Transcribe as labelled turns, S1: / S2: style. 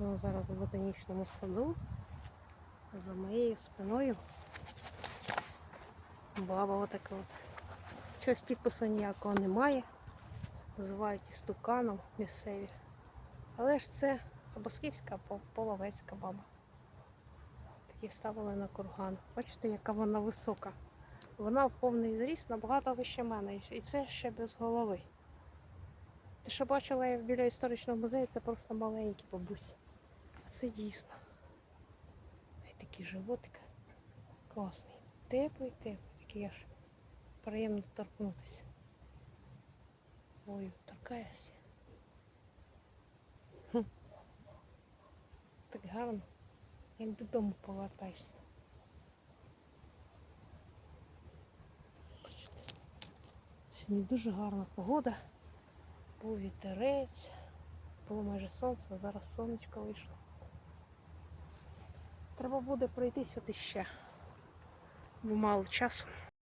S1: Вона зараз в ботанічному саду. За моєю спиною. Баба отака от. Щось підпису ніякого немає. Називають істуканом місцеві. Але ж це або скіфська, або половецька баба. Такі ставили на курган. Бачите, яка вона висока. Вона в повний зріст набагато вище мене. І це ще без голови. Те, що бачила я біля історичного музею, це просто маленькі бабусі. Це дійсно. Ай, такий животик. Класний. Теплий, теплий, такий аж приємно торкнутися. Ой, торкаєшся. Так гарно, як додому повертаєшся. Сьогодні дуже гарна погода. Був вітерець, було майже сонце, а зараз сонечко вийшло. Треба буде пройти сюди ще, бо мало часу.